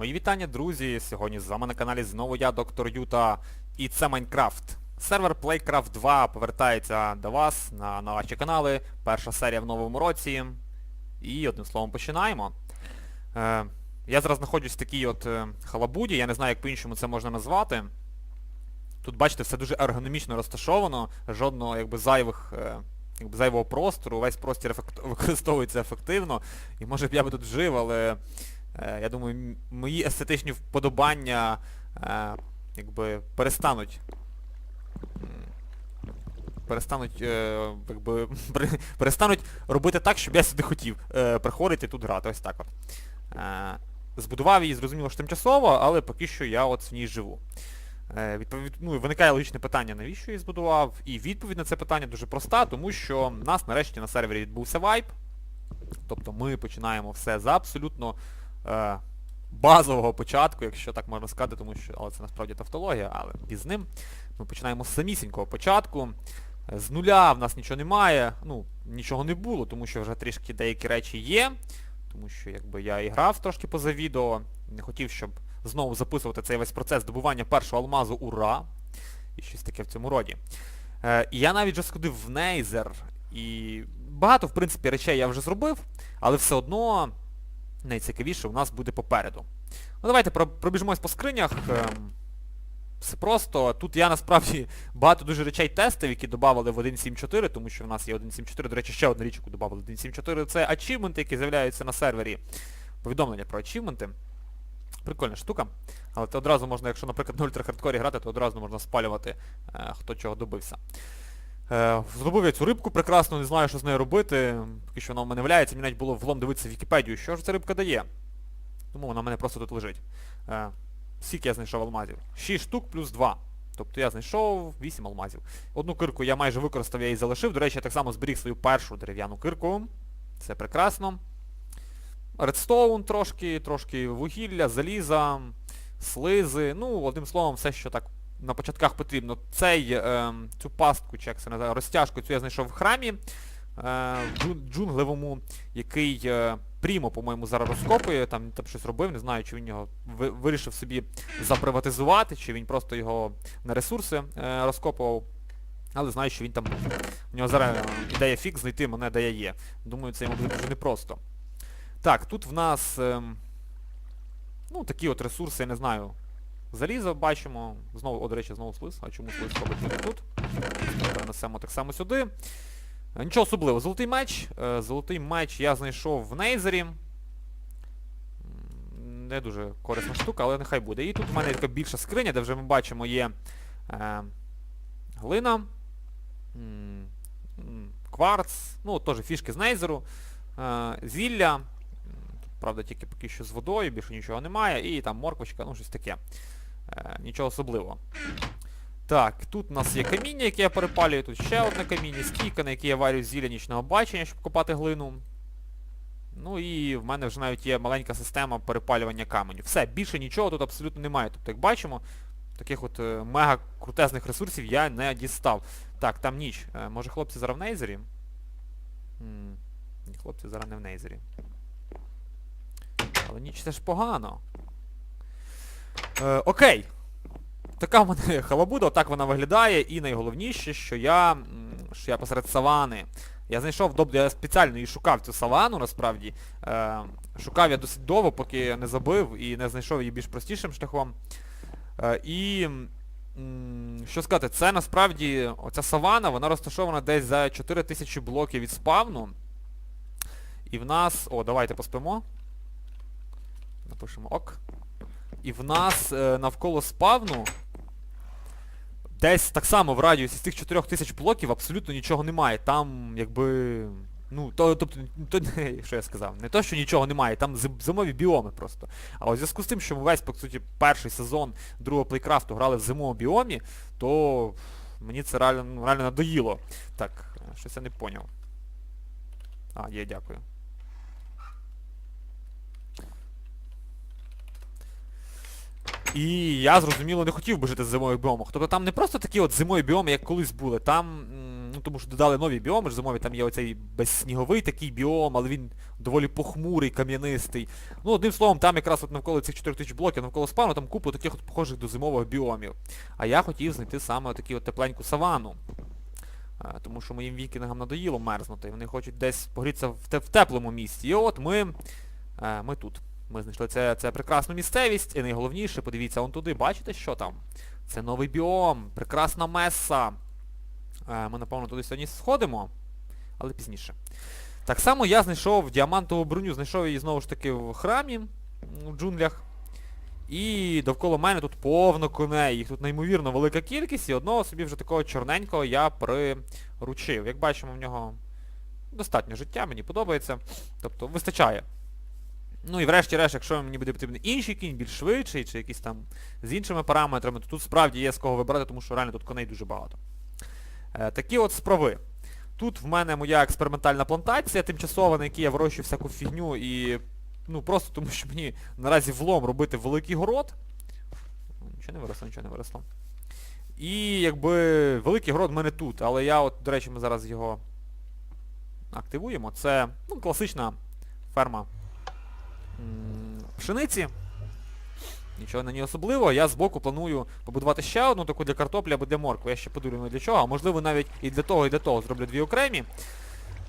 Мої вітання, друзі! Сьогодні з вами на каналі знову я, доктор Юта, і це Майнкрафт. Сервер Playcraft 2 повертається до вас на, на ваші канали. Перша серія в новому році. І одним словом починаємо. Е, я зараз знаходжусь в такій от е, халабуді, я не знаю, як по-іншому це можна назвати. Тут, бачите, все дуже ергономічно розташовано, жодного якби зайвих... Е, якби зайвого простору, весь простір ефект... використовується ефективно. І може б я би тут жив, але я думаю, мої естетичні вподобання е, якби перестануть. Перестануть, е, якби, перестануть робити так, щоб я сюди хотів е, приходити тут грати. Ось так от. Е, збудував її, зрозуміло, що тимчасово, але поки що я от в ній живу. Е, відповідь, ну, виникає логічне питання, навіщо її збудував? І відповідь на це питання дуже проста, тому що в нас нарешті на сервері відбувся вайп. Тобто ми починаємо все з абсолютно е, базового початку, якщо так можна сказати, тому що, але це насправді тавтологія, але без ним. Ми починаємо з самісінького початку. З нуля в нас нічого немає, ну, нічого не було, тому що вже трішки деякі речі є. Тому що якби я і грав трошки поза відео, не хотів, щоб знову записувати цей весь процес добування першого алмазу ура! І щось таке в цьому роді. Е, і я навіть вже сходив в Нейзер, і багато, в принципі, речей я вже зробив, але все одно найцікавіше у нас буде попереду. Ну давайте про- пробіжимось по скринях. Ем, Все просто. Тут я насправді багато дуже речей тестив, які додавали в 1.7.4, тому що в нас є 1.7.4, до речі, ще одну річ, яку додавали в 1.7.4, це ачівменти, які з'являються на сервері. Повідомлення про ачівменти. Прикольна штука. Але це одразу можна, якщо, наприклад, на ультрахардкорі грати, то одразу можна спалювати, е, хто чого добився. Е, зробив я цю рибку прекрасно, не знаю, що з нею робити. Поки що вона в мене валяється, мені навіть було влом дивитися в Вікіпедію, що ж ця рибка дає. Тому вона в мене просто тут лежить. Е, скільки я знайшов алмазів? 6 штук плюс 2. Тобто я знайшов 8 алмазів. Одну кирку я майже використав, я її залишив. До речі, я так само зберіг свою першу дерев'яну кирку. Це прекрасно. Редстоун трошки, трошки вугілля, заліза, слизи. Ну, одним словом, все, що так на початках потрібно. Цей, е, цю пастку, чи як це називає, розтяжку, цю я знайшов в храмі е, джунглевому, який е, Прімо, по-моєму, зараз розкопує, там, там щось робив, не знаю, чи він його вирішив собі заприватизувати, чи він просто його на ресурси е, розкопував. Але знаю, що він там... У нього зараз е, ідея фікс знайти мене, де я є. Думаю, це йому буде дуже непросто. Так, тут в нас ем, ну, такі от ресурси, я не знаю. Залізо бачимо. Знову, о, до речі, знову слиз. А чому слиз робить тут? Перенесемо так само сюди. Е, Нічого особливого. Золотий меч. Е, Золотий меч я знайшов в Нейзері. Не дуже корисна штука, але нехай буде. І тут в мене така більша скриня, де вже ми бачимо є е, глина, кварц, ну теж фішки з Нейзеру, е, зілля. Правда, тільки поки що з водою, більше нічого немає. І там морквочка, ну щось таке. Е, нічого особливого. Так, тут у нас є каміння, яке я перепалюю, тут ще одне каміння, стійка, на якій я варю зілля нічного бачення, щоб копати глину. Ну і в мене вже навіть є маленька система перепалювання каменю. Все, більше нічого тут абсолютно немає. Тобто, як бачимо, таких от е, мега крутезних ресурсів я не дістав. Так, там ніч. Е, може хлопці зараз в нейзері? Ні, хлопці зараз не в нейзері. Але ніч це ж погано. Е, окей. Така в мене халабуда, отак вона виглядає, і найголовніше, що я, що я посеред савани. Я знайшов, доб- я спеціально і шукав цю савану, насправді. Е, шукав я досить довго, поки не забив і не знайшов її більш простішим шляхом. Е, і, що сказати, це насправді, оця савана, вона розташована десь за 4000 блоків від спавну. І в нас... О, давайте поспимо. Напишемо ок. І в нас е, навколо спавну десь так само в радіусі з цих 4000 блоків абсолютно нічого немає. Там якби... Ну, то, тобто, то, що я сказав, не то, що нічого немає, там зимові біоми просто. А у зв'язку з тим, що ми весь, по суті, перший сезон другого плейкрафту грали в зимовому біомі, то мені це реально, ну, реально надоїло. Так, е, щось я не поняв. А, є, дякую. І я, зрозуміло, не хотів би жити в зимових біомах. Тобто там не просто такі от зимові біоми, як колись були. Там ну, тому що додали нові біоми ж зимові, там є оцей безсніговий такий біом, але він доволі похмурий, кам'янистий. Ну, одним словом, там якраз от навколо цих 4000 блоків, навколо спану, там купу таких от похожих до зимових біомів. А я хотів знайти саме таку от тепленьку савану. Тому що моїм вікінгам надоїло мерзнути, вони хочуть десь погрітися в, теплому місці. І от ми, е, ми тут. Ми знайшли це, це прекрасну місцевість, і найголовніше, подивіться он туди, бачите, що там? Це новий біом, прекрасна меса. Е, Ми, напевно, туди сьогодні сходимо, але пізніше. Так само я знайшов діамантову броню, знайшов її знову ж таки в храмі, в джунглях. І довкола мене тут повно коней, їх тут неймовірно велика кількість, і одного собі вже такого чорненького я приручив. Як бачимо, в нього достатньо життя, мені подобається. Тобто вистачає. Ну і врешті-решт, якщо мені буде потрібен інший кінь, більш швидший, чи якийсь там з іншими параметрами, то тут справді є з кого вибирати, тому що реально тут коней дуже багато. Е, такі от справи. Тут в мене моя експериментальна плантація тимчасова, на якій я вирощую всяку фігню і... Ну просто тому що мені наразі влом робити великий город. Нічого не виросло, нічого не виросло. І якби великий город в мене тут, але я от, до речі, ми зараз його активуємо. Це ну, класична ферма пшениці. Нічого на ній особливого. Я збоку планую побудувати ще одну таку для картоплі або для моркви. Я ще подумаю для чого, а можливо навіть і для того, і для того зроблю дві окремі.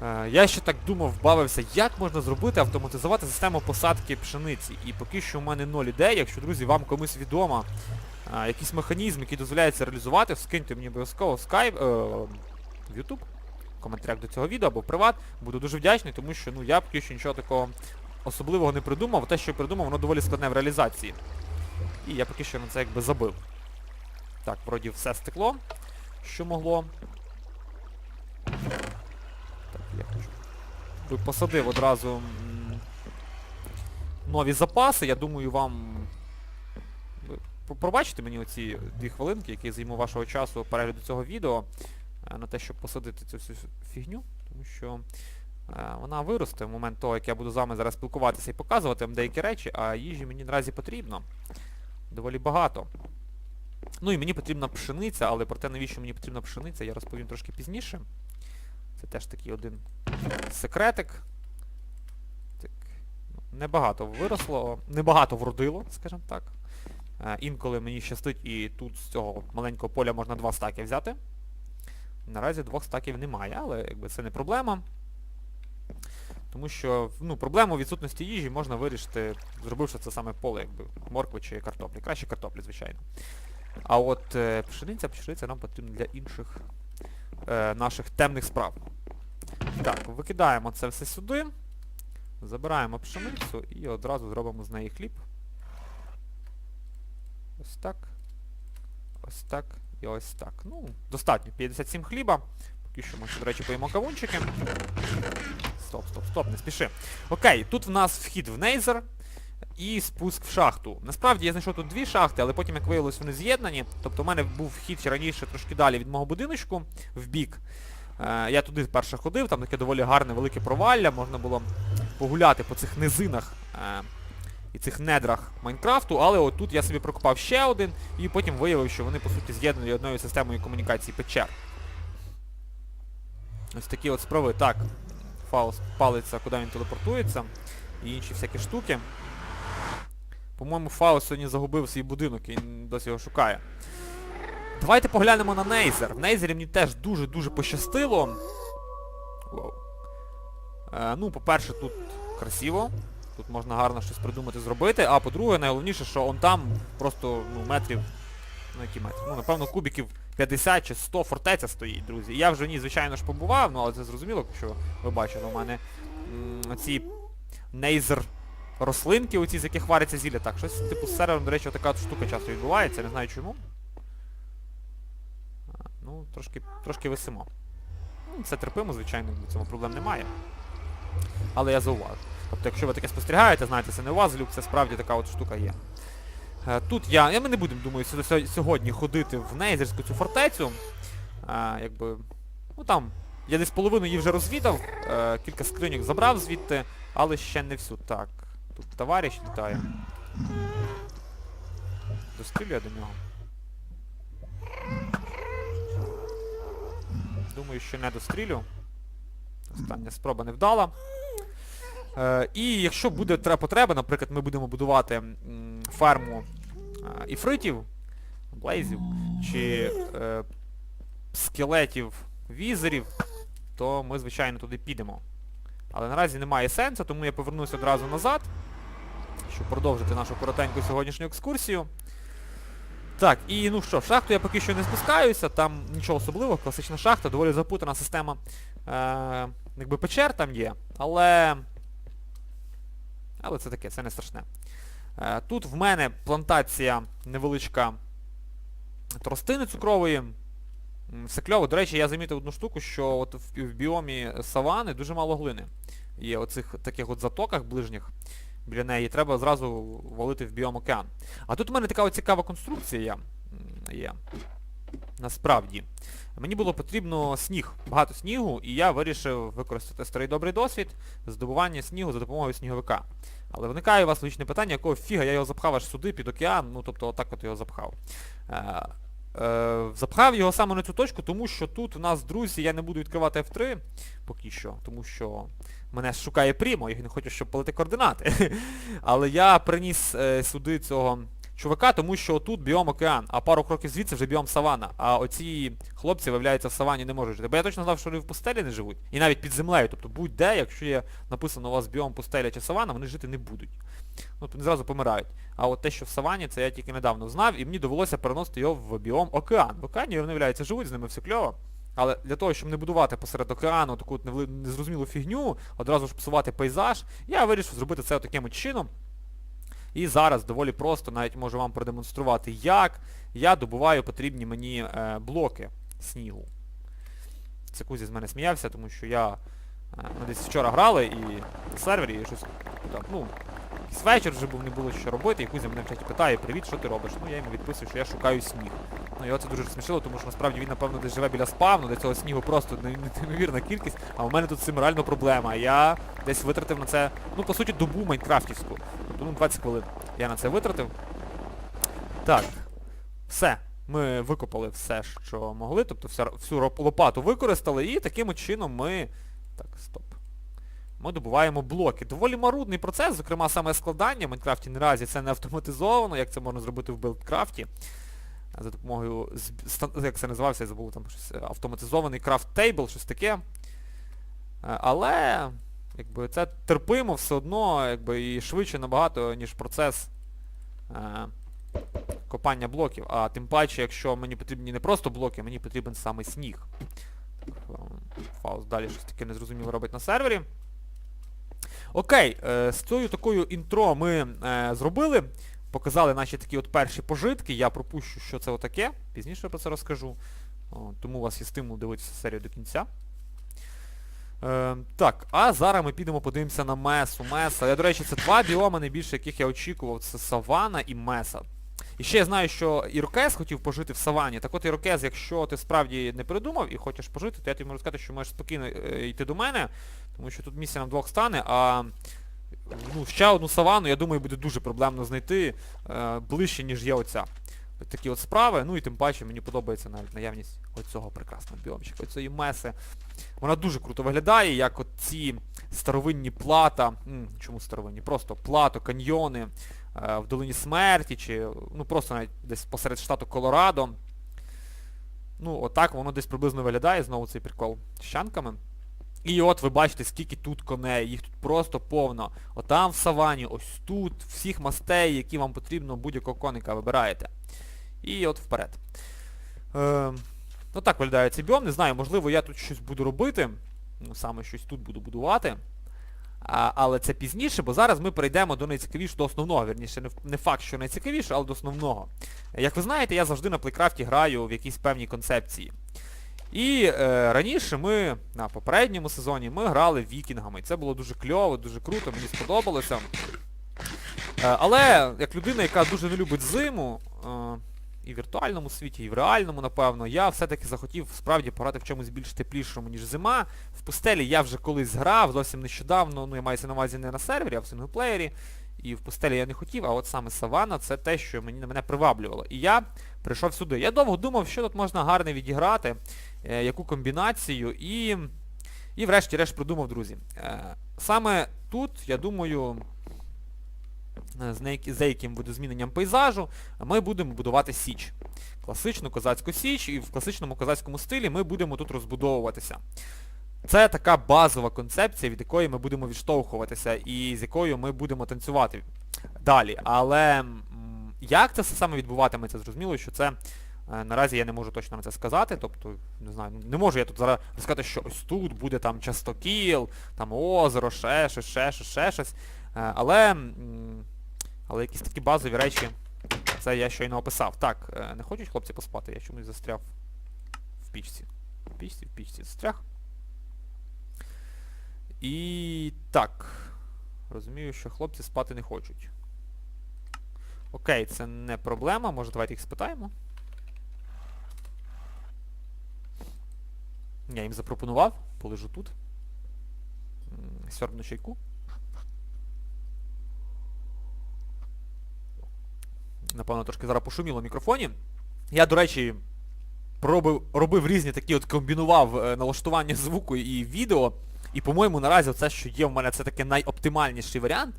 Е, Я ще так думав, бавився, як можна зробити, автоматизувати систему посадки пшениці. І поки що у мене ноль ідей, якщо, друзі, вам комусь відомо е, якийсь механізм, який дозволяє це реалізувати, скиньте мені обов'язково в Skype, е, в YouTube, в коментарях до цього відео або в приват. Буду дуже вдячний, тому що ну, я поки що нічого такого особливого не придумав. Те, що придумав, воно доволі складне в реалізації. І я поки що на це якби забив. Так, вроді все стекло, що могло. Так, я хочу. Посадив одразу нові запаси. Я думаю, вам... ви про- Пробачите мені оці дві хвилинки, які займу вашого часу перегляду цього відео, е, на те, щоб посадити цю всю фігню, тому що вона виросте в момент того, як я буду з вами зараз спілкуватися і показувати вам деякі речі, а їжі мені наразі потрібно. Доволі багато. Ну і мені потрібна пшениця, але про те, навіщо мені потрібна пшениця, я розповім трошки пізніше. Це теж такий один секретик. Так. ну, Небагато виросло, небагато вродило, скажімо так. Е, інколи мені щастить і тут з цього маленького поля можна два стаки взяти. Наразі двох стаків немає, але якби це не проблема. Тому що ну, проблему відсутності їжі можна вирішити, зробивши це саме поле, якби моркви чи картоплі. Краще картоплі, звичайно. А от е, пшениця, пшениця нам потрібна для інших е, наших темних справ. Так, викидаємо це все сюди. Забираємо пшеницю і одразу зробимо з неї хліб. Ось так. Ось так і ось так. Ну, достатньо. 57 хліба. Поки що ми до речі, поїмо кавунчики. Стоп, стоп, стоп, не спіши. Окей, тут в нас вхід в нейзер і спуск в шахту. Насправді я знайшов тут дві шахти, але потім, як виявилось, вони з'єднані. Тобто у мене був вхід раніше трошки далі від мого будиночку, в бік. Е, я туди вперше ходив, там таке доволі гарне велике провалля, можна було погуляти по цих низинах е, і цих недрах Майнкрафту, але отут я собі прокопав ще один і потім виявив, що вони по суті з'єднані одною системою комунікації печер. Ось такі от справи. Так, палиться, куди він телепортується. І інші всякі штуки. По-моєму, Фаус сьогодні загубив свій будинок і досі його шукає. Давайте поглянемо на Нейзер. В Нейзері мені теж дуже-дуже пощастило. Вау. Е, ну, по-перше, тут красиво. Тут можна гарно щось придумати зробити. А по-друге, найголовніше, що он там просто ну, метрів... Ну які метри? Ну, напевно, кубиків 50 чи 100 фортеця стоїть, друзі. Я вже в ній, звичайно ж, побував, ну але це зрозуміло, якщо ви бачили у мене м, ці нейзер рослинки, оці, з яких вариться зілля. Так, щось типу з сервером, до речі, така штука часто відбувається, не знаю чому. Ну, трошки, трошки висимо. Ну, це терпимо, звичайно, в цьому проблем немає. Але я зауважу. Тобто, якщо ви таке спостерігаєте, знаєте, це не у вас злюб, це справді така от штука є. Е, Тут я... я Ми не будемо, думаю, сьогодні ходити в Нейзерську цю фортецю. А, якби... Ну там, я десь половину її вже розвідав, е, кілька скриньок забрав звідти, але ще не всю. Так, тут товариш літає. Дострілює до нього. Думаю, що не дострілю. Остання спроба не вдала. Е, і якщо буде потреба, наприклад, ми будемо будувати ферму іфритів, блейзів, чи е, скелетів візерів, то ми, звичайно, туди підемо. Але наразі немає сенсу, тому я повернуся одразу назад, щоб продовжити нашу коротеньку сьогоднішню екскурсію. Так, і ну що, в шахту я поки що не спускаюся, там нічого особливого, класична шахта, доволі запутана система е, якби печер там є, але. Але це таке, це не страшне. Е, тут в мене плантація невеличка тростини цукрової. Все кльово. До речі, я замітив одну штуку, що от в, в біомі савани дуже мало глини. Є оцих таких от затоках ближніх біля неї, треба зразу валити в біом океан. А тут у мене така цікава конструкція є. Насправді. Мені було потрібно сніг, багато снігу, і я вирішив використати старий добрий досвід здобування снігу за допомогою сніговика. Але виникає у вас логічне питання, якого фіга я його запхав аж сюди, під океан, ну тобто отак от його запхав. Е, е, запхав його саме на цю точку, тому що тут у нас, друзі, я не буду відкривати F3 поки що, тому що мене шукає Прімо, я не хочу, щоб полити координати. Але я приніс е, сюди цього чувака, тому що тут біом океан, а пару кроків звідси вже біом савана. А оці хлопці, виявляється, в савані не можуть жити. Бо я точно знав, що вони в пустелі не живуть. І навіть під землею. Тобто будь-де, якщо є написано у вас біом пустеля чи савана, вони жити не будуть. Ну, тобто вони зразу помирають. А от те, що в савані, це я тільки недавно знав, і мені довелося переносити його в біом океан. В океані вони, виявляється, живуть, з ними все кльово. Але для того, щоб не будувати посеред океану таку незрозумілу фігню, одразу ж псувати пейзаж, я вирішив зробити це таким чином. І зараз доволі просто навіть можу вам продемонструвати, як я добуваю потрібні мені е, блоки снігу. Це Кузі з мене сміявся, тому що я е, ми десь вчора грали і на сервері і щось там, ну, якийсь вечір вже був, не було що робити, і Кузя мене в чаті питає, привіт, що ти робиш? Ну я йому відписую, що я шукаю сніг. Ну його це дуже розсмішило, тому що насправді він, напевно, десь живе біля спавну, де цього снігу просто не- не- неймовірна кількість, а у мене тут з цим реально проблема. Я десь витратив на це, ну по суті, добу майнкрафтівську. Тобто, ну 20 хвилин я на це витратив. Так, все. Ми викопали все, що могли, тобто вся, всю лопату використали, і таким чином ми... Так, стоп. Ми добуваємо блоки. Доволі марудний процес, зокрема саме складання в Майнкрафті наразі це не автоматизовано, як це можна зробити в білдкрафті. За допомогою, як це називався, я забув там щось, е, автоматизований крафт тейбл, щось таке. Е, Але якби, це терпимо все одно, якби, і швидше набагато, ніж процес е, копання блоків. А тим паче, якщо мені потрібні не просто блоки, мені потрібен саме сніг. Так, ем, далі щось таке незрозуміло робить на сервері. Окей, е, з цією такою інтро ми е, зробили. Показали наші такі от перші пожитки. Я пропущу, що це отаке. Пізніше про це розкажу. Тому у вас є стимул дивитися серію до кінця. Е, так, а зараз ми підемо подивимося на Месу. Меса. Я, до речі, це два біоми найбільше, яких я очікував. Це Савана і Меса. І ще я знаю, що Ірокез хотів пожити в Савані. Так от Ірокез, якщо ти справді не передумав і хочеш пожити, то я тобі можу сказати, що можеш спокійно е, йти до мене, тому що тут місія на двох стане, а ну, ще одну савану, я думаю, буде дуже проблемно знайти е, ближче, ніж є оця. От такі от справи, ну і тим паче мені подобається навіть наявність оцього прекрасного біомчика, оцієї меси. Вона дуже круто виглядає, як от ці старовинні плата, м, чому старовинні? Просто плато, каньйони е, в Долині Смерті, чи ну просто навіть десь посеред штату Колорадо. Ну, отак воно десь приблизно виглядає, знову цей прикол з щанками. І от ви бачите, скільки тут коней, їх тут просто повно. Отам в савані, ось тут, всіх мастей, які вам потрібно, будь-якого коника вибираєте. І от вперед. Е, так виглядає цей біом, не знаю, можливо я тут щось буду робити. Ну, саме щось тут буду будувати. А, але це пізніше, бо зараз ми перейдемо до найцікавішого, до основного, вірніше, не, факт, що найцікавіше, але до основного. Як ви знаєте, я завжди на плейкрафті граю в якісь певні концепції. І е, раніше ми, на попередньому сезоні, ми грали вікінгами. Це було дуже кльово, дуже круто, мені сподобалося. Е, але як людина, яка дуже не любить зиму, е, і в віртуальному світі, і в реальному, напевно, я все-таки захотів справді пограти в чомусь більш теплішому, ніж зима. В пустелі я вже колись грав, зовсім нещодавно, ну я маюся на увазі не на сервері, а в синглплеєрі. І в пустелі я не хотів, а от саме савана це те, що мені, мене приваблювало. І я прийшов сюди. Я довго думав, що тут можна гарно відіграти, е, яку комбінацію, і, і врешті-решт придумав, друзі. Е, саме тут, я думаю, е, з, деяким видозміненням пейзажу ми будемо будувати січ. Класичну козацьку січ, і в класичному козацькому стилі ми будемо тут розбудовуватися. Це така базова концепція, від якої ми будемо відштовхуватися і з якою ми будемо танцювати далі. Але як це все саме відбуватиметься, зрозуміло, що це е, наразі я не можу точно на це сказати. Тобто, не знаю, не можу я тут зараз розказати, що ось тут буде там частокіл, там озеро, ще щось, ще щось, ще щось. Е, Але, але якісь такі базові речі, це я щойно описав. Так, е, не хочуть хлопці поспати, я чомусь застряв в пічці. В пічці, в пічці застряг. І так. Розумію, що хлопці спати не хочуть. Окей, це не проблема, може давайте їх спитаємо. Я їм запропонував, полежу тут. Сьорбну чайку. Напевно, трошки зараз пошуміло в мікрофоні. Я, до речі, пробив, робив різні такі от комбінував е, налаштування звуку і відео. І, по-моєму, наразі це, що є в мене, це таки найоптимальніший варіант.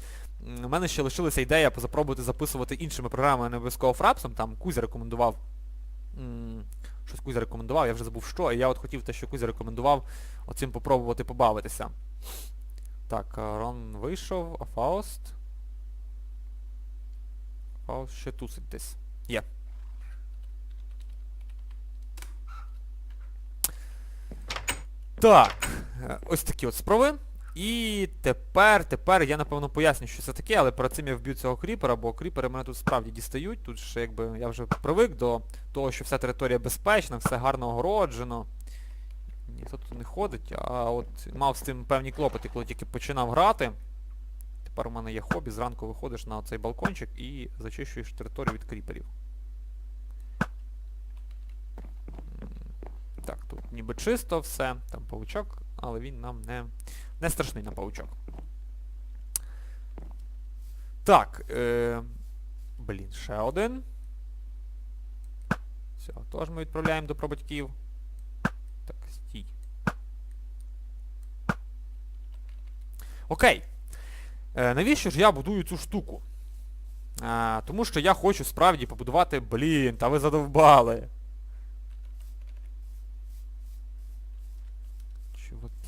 У мене ще лишилася ідея позапробувати записувати іншими програмами, не обов'язково фрапсом, там Кузя рекомендував. Щось Кузя рекомендував, я вже забув що, і я от хотів те, що Кузя рекомендував, оцим попробувати побавитися. Так, Рон вийшов, а Фауст. Фауст ще тусить десь. Є. Так, е, ось такі от справи. І тепер, тепер я напевно поясню, що це таке, але перед цим я вб'ю цього кріпера, бо кріпери мене тут справді дістають. Тут ще якби я вже привик до того, що вся територія безпечна, все гарно огороджено. Ніхто тут не ходить, а от мав з цим певні клопоти, коли тільки починав грати. Тепер у мене є хобі, зранку виходиш на цей балкончик і зачищуєш територію від кріперів. М, Так, тут ніби чисто все, там павучок, але він нам не, не страшний на павучок. Так, е, блін, ще один. Все, теж ми відправляємо до прабатьків. Так, стій. Окей. Е, навіщо ж я будую цю штуку? А, тому що я хочу справді побудувати... Блін, та ви задовбали.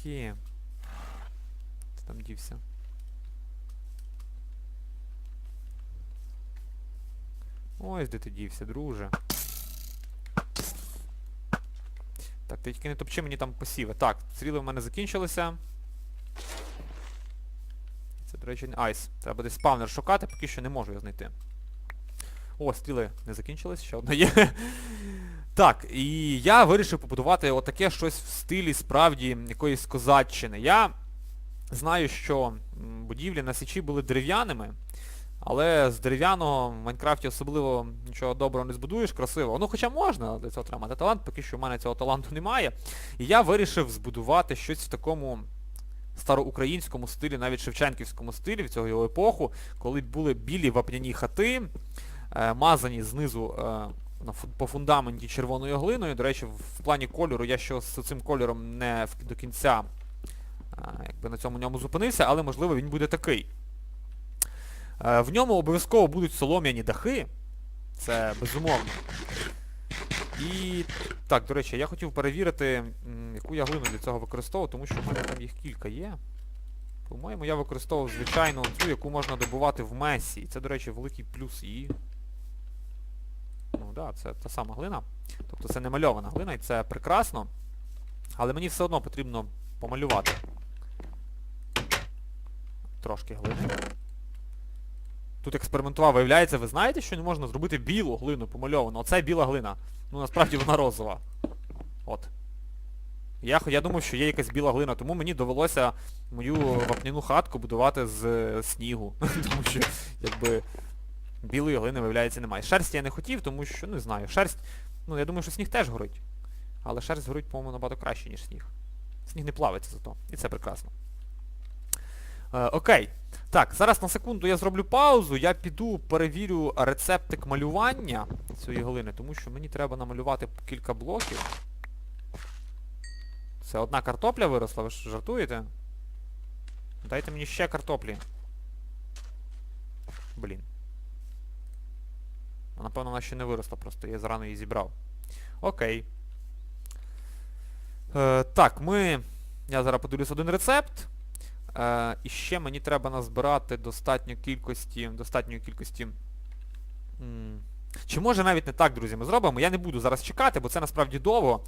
Чуваки. Ти там дівся. Ось де ти дівся, друже. Так, ти тільки не топчи мені там посіви. Так, стріли в мене закінчилися. Це, до речі, не айс. Треба десь спавнер шукати, поки що не можу я знайти. О, стріли не закінчились, ще одна є. Так, і я вирішив побудувати отаке щось в стилі справді якоїсь козаччини. Я знаю, що будівлі на Січі були дерев'яними, але з дерев'яного в Майнкрафті особливо нічого доброго не збудуєш, красиво. Ну хоча можна для цього треба мати талант, поки що в мене цього таланту немає. І я вирішив збудувати щось в такому староукраїнському стилі, навіть шевченківському стилі в цього його епоху, коли були білі вапняні хати, е, мазані знизу е, на по фундаменті червоною глиною. До речі, в, плані кольору я ще з цим кольором не до кінця якби на цьому ньому зупинився, але можливо він буде такий. Е, в ньому обов'язково будуть солом'яні дахи. Це безумовно. І так, до речі, я хотів перевірити, яку я глину для цього використовував, тому що в мене там їх кілька є. По-моєму, я використовував звичайну цю, яку можна добувати в месі. І це, до речі, великий плюс її. Ну да, це та сама глина. Тобто це не мальована глина і це прекрасно. Але мені все одно потрібно помалювати. Трошки глини. Тут експериментував, виявляється, ви знаєте, що не можна зробити білу глину помальовану. Оце біла глина. Ну насправді вона розова. От. Я, я думав, що є якась біла глина, тому мені довелося мою вапняну хатку будувати з е, снігу. тому що, якби, білої глини, виявляється, немає. Шерсті я не хотів, тому що, не знаю, шерсть, ну я думаю, що сніг теж горить. Але шерсть горить, по-моєму, набагато краще, ніж сніг. Сніг не плавиться зато. І це прекрасно. Е, окей. Так, зараз на секунду я зроблю паузу, я піду перевірю рецептик малювання цієї глини, тому що мені треба намалювати кілька блоків. Це одна картопля виросла, ви ж жартуєте? Дайте мені ще картоплі. Блін. Напевно, вона ще не виросла, просто я зарано її зібрав. Окей. Е, так, ми... Я зараз подивлюсь один рецепт. Е, і ще мені треба назбирати достатньо кількості, достатньої кількості... Чи може навіть не так, друзі, ми зробимо. Я не буду зараз чекати, бо це насправді довго.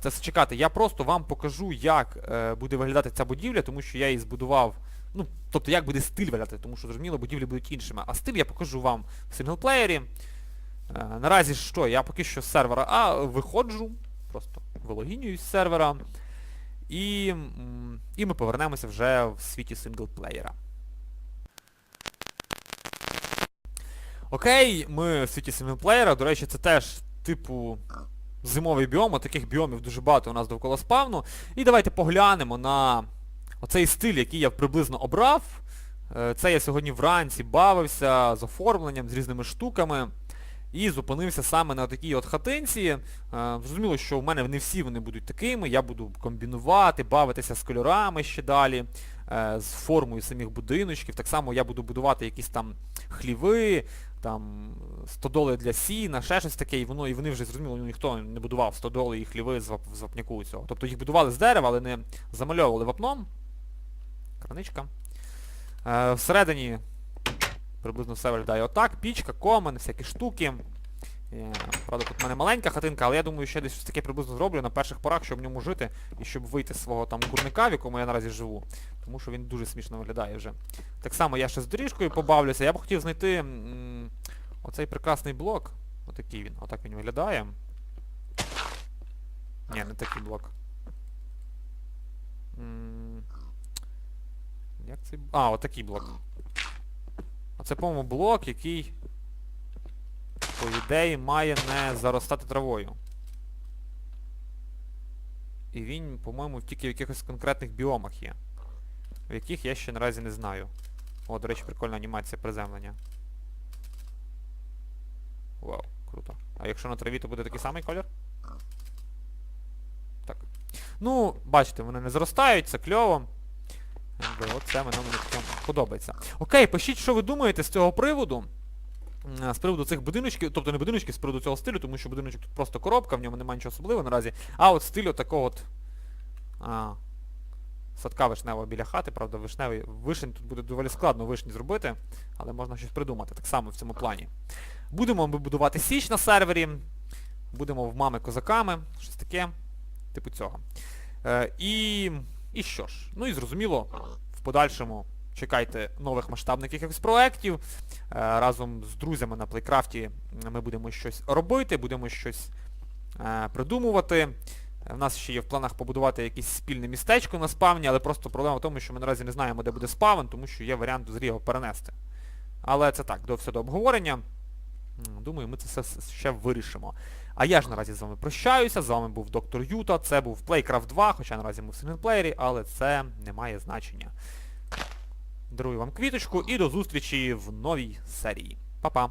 Це чекати. Я просто вам покажу, як е, буде виглядати ця будівля, тому що я її збудував. Ну, тобто як буде стиль виглядати, тому що, зрозуміло, будівлі будуть іншими. А стиль я покажу вам в синглплеєрі. Е, наразі що? Я поки що з сервера А виходжу, просто вилогінююсь з сервера. І, і ми повернемося вже в світі синглплеєра. Окей, ми в світі синглплеєра. До речі, це теж типу зимовий біом, от таких біомів дуже багато у нас довкола спавну. І давайте поглянемо на оцей стиль, який я приблизно обрав. Е, Це я сьогодні вранці бавився з оформленням, з різними штуками. І зупинився саме на такій от хатинці. Е, Зрозуміло, що в мене не всі вони будуть такими. Я буду комбінувати, бавитися з кольорами ще далі, е, з формою самих будиночків. Так само я буду будувати якісь там хліви, там стодоли для сіна, ще щось таке, і воно, і вони вже зрозуміло, ну, ніхто не будував стодоли і хліви з, вап, з вапняку цього. Тобто їх будували з дерева, але не замальовували вапном. Краничка. Е, всередині приблизно все виглядає отак. Пічка, комен, всякі штуки. Е, правда, тут в мене маленька хатинка, але я думаю, ще десь щось таке приблизно зроблю на перших порах, щоб в ньому жити і щоб вийти з свого там курника, в якому я наразі живу. Тому що він дуже смішно виглядає вже. Так само я ще з доріжкою побавлюся. Я б хотів знайти оцей прекрасний блок. Отакий він. Отак він виглядає. Ні, не такий блок. М, Як цей... А, отакий блок. А це, по-моєму, блок, який, по ідеї, має не заростати травою. І він, по-моєму, тільки в якихось конкретних біомах є. В яких я ще наразі не знаю. О, до речі, прикольна анімація приземлення. Вау, круто. А якщо на траві, то буде такий самий колір? Так. Ну, бачите, вони не зростають, це кльово. Якби, Оце мене мені подобається. Окей, пишіть, що ви думаєте з цього приводу. З приводу цих будиночків, тобто не будиночків, з приводу цього стилю, тому що будиночок тут просто коробка, в ньому немає нічого особливого наразі. А от стилю такого от а, садка вишневого біля хати, правда, вишневий. Вишень тут буде доволі складно вишні зробити, але можна щось придумати, так само в цьому плані. Будемо ми будувати січ на сервері, будемо в мами козаками, щось таке, типу цього. Е, і, і що ж? Ну і зрозуміло, в подальшому чекайте нових масштабних якихось проєктів. Е, разом з друзями на Плейкрафті ми будемо щось робити, будемо щось е, придумувати. У нас ще є в планах побудувати якесь спільне містечко на спавні, але просто проблема в тому, що ми наразі не знаємо, де буде спавн, тому що є варіант взагалі його перенести. Але це так, до все до обговорення. Думаю, ми це все ще вирішимо. А я ж наразі з вами прощаюся, з вами був доктор Юта, це був Playcraft 2, хоча наразі ми в синглплеєрі, але це не має значення. Дарую вам квіточку і до зустрічі в новій серії. Па-па!